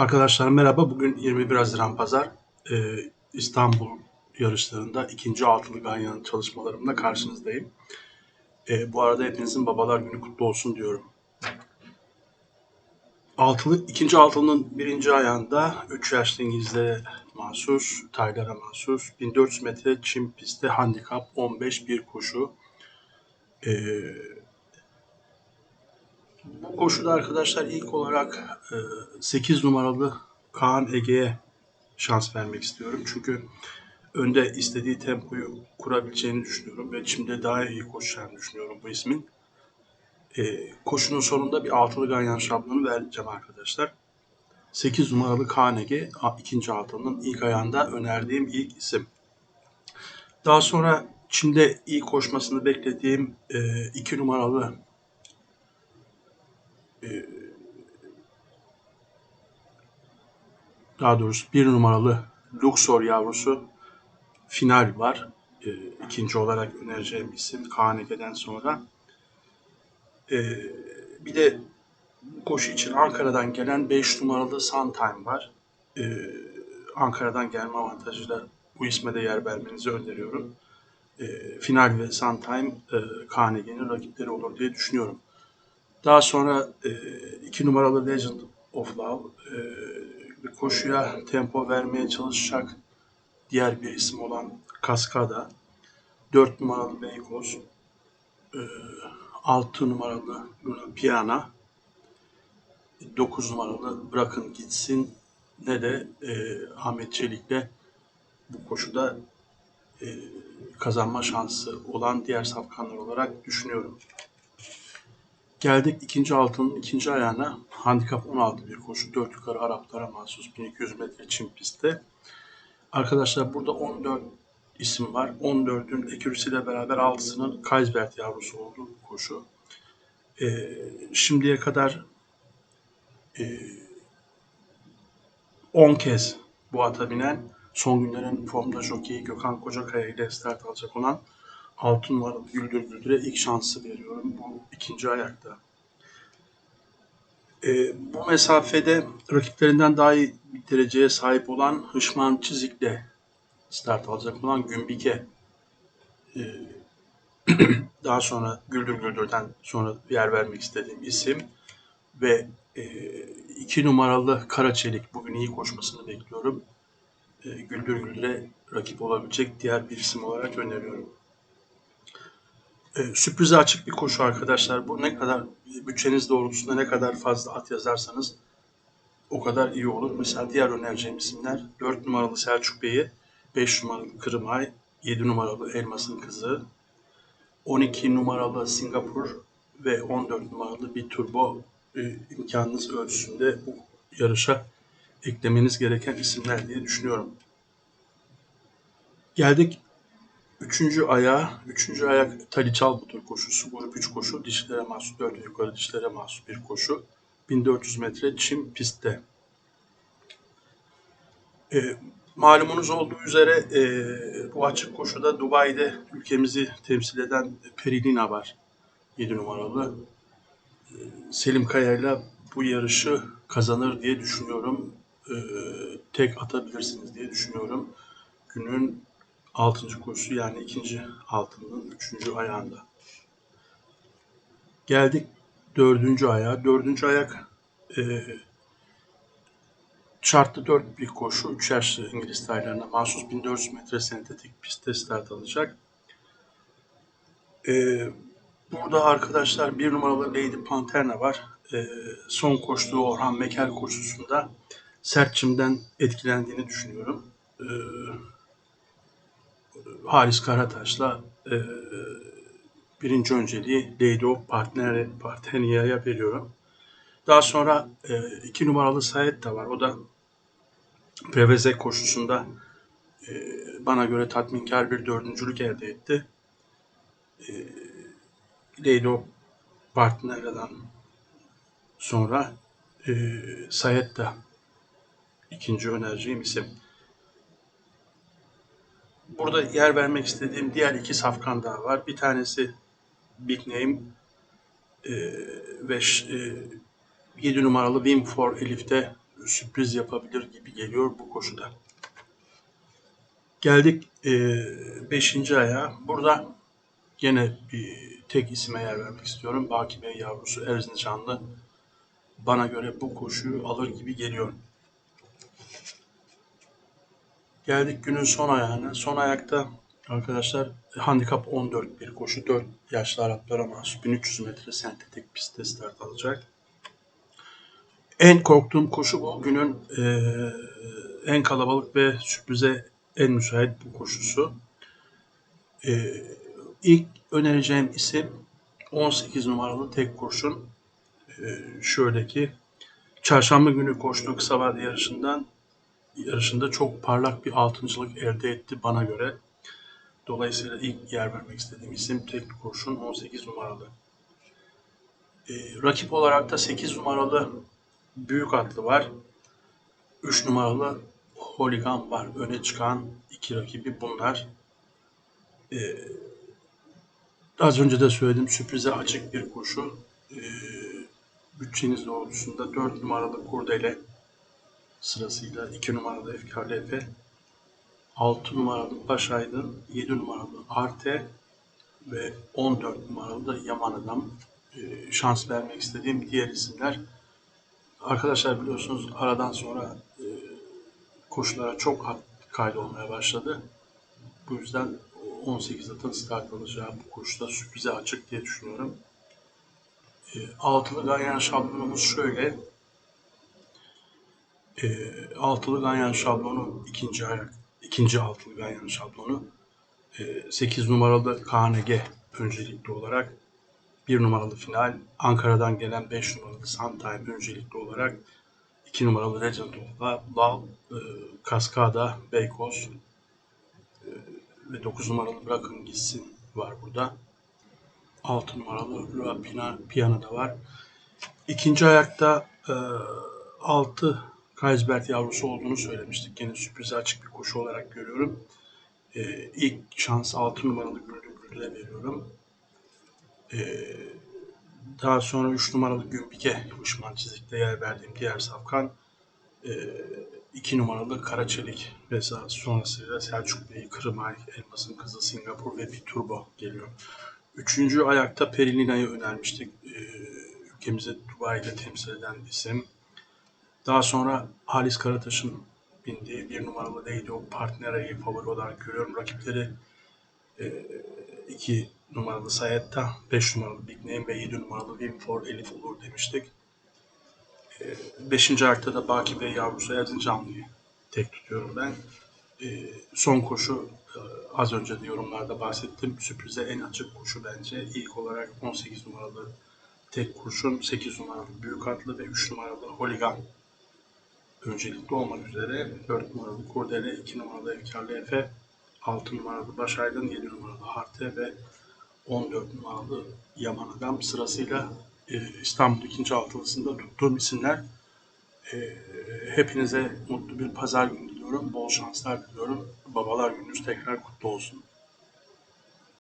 Arkadaşlar merhaba. Bugün 21 Haziran Pazar. Ee, İstanbul yarışlarında ikinci altılı ganyan çalışmalarımla karşınızdayım. Ee, bu arada hepinizin babalar günü kutlu olsun diyorum. Altılı, ikinci altılının birinci ayağında 3 yaşlı İngilizlere mahsus, Taylara mahsus 1400 metre çim pistte handikap 15 bir koşu. Ee, bu koşuda arkadaşlar ilk olarak e, 8 numaralı Kaan Ege'ye şans vermek istiyorum. Çünkü önde istediği tempoyu kurabileceğini düşünüyorum ve şimdi daha iyi koşacağını düşünüyorum bu ismin. E, koşunun sonunda bir altılı ganyan şablonu vereceğim arkadaşlar. 8 numaralı Kaan Ege ikinci altının ilk ayağında önerdiğim ilk isim. Daha sonra Çin'de iyi koşmasını beklediğim 2 e, numaralı e, daha doğrusu bir numaralı Luxor yavrusu final var. E, ikinci olarak önereceğim isim Kaneke'den sonra. E, bir de bu koşu için Ankara'dan gelen 5 numaralı Suntime var. E, Ankara'dan gelme avantajıyla bu isme de yer vermenizi öneriyorum. E, final ve Suntime e, Kanege'nin rakipleri olur diye düşünüyorum. Daha sonra e, iki numaralı Legend of Love e, koşuya tempo vermeye çalışacak diğer bir isim olan Kaskada. Dört numaralı Beykoz. E, 6 numaralı Luna Piana. Dokuz numaralı Bırakın Gitsin ne de e, Ahmet Çelik'le bu koşuda e, kazanma şansı olan diğer safkanlar olarak düşünüyorum. Geldik ikinci altının ikinci ayağına. Handikap 16 bir koşu. 4 yukarı Araplara mahsus 1200 metre çim pistte. Arkadaşlar burada 14 isim var. 14'ün ekürisiyle beraber 6'sının Kaisbert yavrusu olduğu bir koşu. Ee, şimdiye kadar e, 10 kez bu ata binen son günlerin formda jokeyi Gökhan Kocakaya ile start alacak olan 6 numaralı Güldür Güldür'e ilk şansı veriyorum bu ikinci ayakta. E, bu mesafede rakiplerinden daha iyi bir dereceye sahip olan Hışman Çizik'le start alacak olan Gümbike e, daha sonra Güldür Güldür'den sonra yer vermek istediğim isim ve e, iki numaralı Karaçelik bugün iyi koşmasını bekliyorum. E, Güldür Güldür'e rakip olabilecek diğer bir isim olarak öneriyorum. E, sürprize açık bir koşu arkadaşlar. Bu ne kadar bütçeniz doğrultusunda ne kadar fazla at yazarsanız o kadar iyi olur. Mesela diğer önereceğim isimler 4 numaralı Selçuk Bey'i, 5 numaralı Kırımay, 7 numaralı Elmas'ın Kızı, 12 numaralı Singapur ve 14 numaralı bir turbo e, imkanınız ölçüsünde bu yarışa eklemeniz gereken isimler diye düşünüyorum. Geldik Üçüncü ayağı, üçüncü ayak Tali Çalbutur koşusu. Grup 3 koşu, dişlere mahsus, 4 yukarı dişlere mahsus bir koşu. 1400 metre çim pistte. E, malumunuz olduğu üzere e, bu açık koşuda Dubai'de ülkemizi temsil eden Perilina var. 7 numaralı. E, Selim Kaya'yla bu yarışı kazanır diye düşünüyorum. E, tek atabilirsiniz diye düşünüyorum. Günün altıncı koşusu yani ikinci altının üçüncü ayağında. Geldik dördüncü ayağa. Dördüncü ayak e, şartlı dört bir koşu. Üç yaşlı İngiliz taylarına mahsus 1400 metre sentetik pistte start alacak. E, burada arkadaşlar bir numaralı Lady Panterna var. E, son koştuğu Orhan Mekel koşusunda sertçimden etkilendiğini düşünüyorum. E, Halis Karataş'la e, birinci önceliği Leydo partner, Partenia'ya veriyorum. Daha sonra e, iki numaralı Sayet de var. O da Preveze koşusunda e, bana göre tatminkar bir dördüncülük elde etti. E, Leydo Partnera'dan sonra e, Sayet de ikinci önereceğim isim. Burada yer vermek istediğim diğer iki safkan daha var. Bir tanesi Big Name e, ve e, 7 numaralı Win for Elif'te sürpriz yapabilir gibi geliyor bu koşuda. Geldik 5. aya. Burada yine bir tek isime yer vermek istiyorum. Baki Bey yavrusu Erzincanlı. Bana göre bu koşuyu alır gibi geliyor. Geldik günün son ayağına. Son ayakta arkadaşlar handikap 14 bir koşu 4 yaşlı Araplara mahsus 1300 metre sentetik pistte start alacak. En korktuğum koşu bu. Günün e, en kalabalık ve sürprize en müsait bu koşusu. E, ilk önereceğim isim 18 numaralı tek kurşun. E, şöyle ki çarşamba günü koştuğu kısa vade yarışından yarışında çok parlak bir altıncılık elde etti bana göre. Dolayısıyla ilk yer vermek istediğim isim tek kurşun 18 numaralı. E, rakip olarak da 8 numaralı büyük atlı var. 3 numaralı Holigan var. Öne çıkan iki rakibi bunlar. Ee, az önce de söyledim sürprize açık bir koşu. Ee, bütçeniz doğrultusunda 4 numaralı Kurdele sırasıyla 2 numaralı Efkarlı Efe, 6 numaralı Başaydın, 7 numaralı Arte ve 14 numaralı da Yaman Adam. Ee, şans vermek istediğim diğer isimler. Arkadaşlar biliyorsunuz aradan sonra e, koşulara çok hat kaydolmaya başladı. Bu yüzden 18 atın start alacağı bu koşuda sürprize açık diye düşünüyorum. E, altılı ganyan şablonumuz şöyle. E, altılı ganyan şablonu ikinci ayak, ikinci altılı ganyan şablonu. E, 8 numaralı KNG öncelikli olarak 1 numaralı final, Ankara'dan gelen 5 numaralı Suntime öncelikli olarak 2 numaralı Legend of Love, e, Kaskada, Beykoz e, ve 9 numaralı Bırakın Gitsin var burada. 6 numaralı Lua Pina, Piano da var. İkinci ayakta e, 6 Kaisbert yavrusu olduğunu söylemiştik. Yine sürprize açık bir koşu olarak görüyorum. E, ilk şans 6 numaralı Güldür Güldür'e veriyorum. Ee, daha sonra 3 numaralı Gümbike Uşman çizikte yer verdiğim diğer safkan. 2 e, numaralı Karaçelik ve sonrasıyla Selçuk Bey, Kırımay, Elmas'ın kızı Singapur ve bir turbo geliyor. Üçüncü ayakta Perilina'yı önermiştik. E, ülkemize Dubai'de temsil eden isim. Daha sonra Halis Karataş'ın bindiği bir numaralı neydi o partneri favori olarak görüyorum. Rakipleri e, iki numaralı Sayetta, 5 numaralı Big Name ve 7 numaralı Wim for Elif olur demiştik. 5. Ee, ayakta da Baki Bey yavrusu Erzincanlı'yı tek tutuyorum ben. Ee, son koşu e, az önce de yorumlarda bahsettim. Sürprize en açık koşu bence. İlk olarak 18 numaralı tek kurşun, 8 numaralı büyük atlı ve 3 numaralı Holigan öncelikli olmak üzere 4 numaralı Kurdele, 2 numaralı Efkarlı Efe, 6 numaralı Başaydın, 7 numaralı Harte ve 14 numaralı Yaman Adam sırasıyla e, İstanbul 2. altılısında tuttuğum isimler. E, hepinize mutlu bir pazar günü diliyorum. Bol şanslar diliyorum. Babalar gününüz tekrar kutlu olsun.